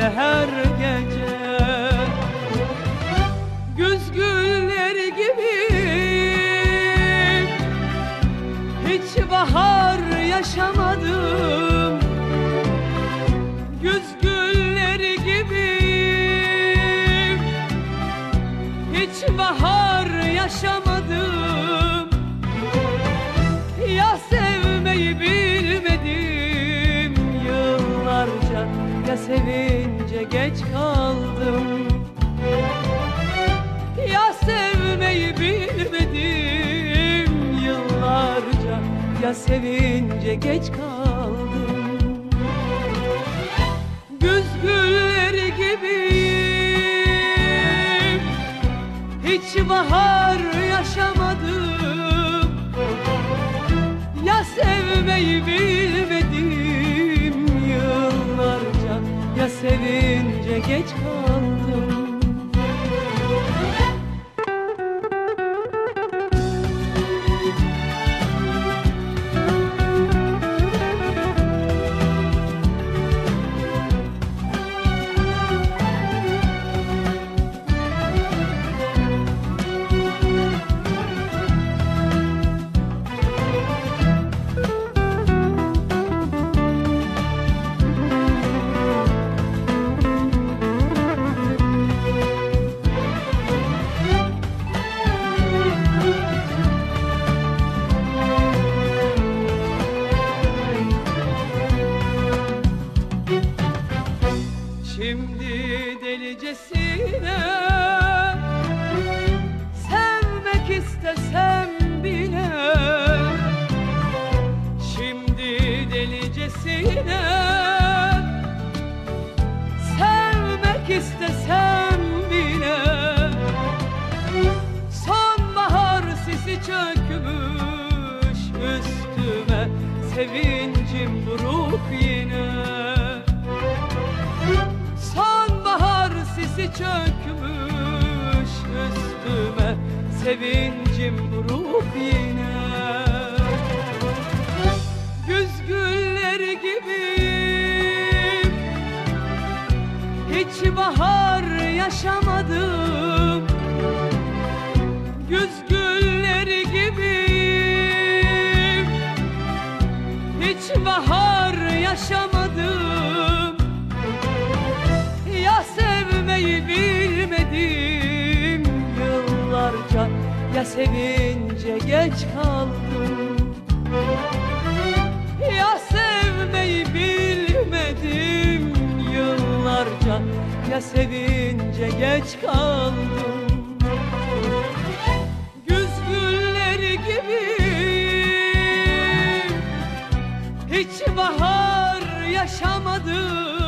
böyle her gece Güz gülleri gibi Hiç bahar yaşamadım bahar yaşamadım Ya sevmeyi bilmedim yıllarca Ya sevince geç kaldım Sevincim buruk yine. Sonbahar sisi çökmüş üstüme Sevincim buruk yine. Güz gülleri gibi Hiç bahar yaşamadım. Güz Sevince geç kaldım. Güz gülleri gibi Hiç bahar yaşamadım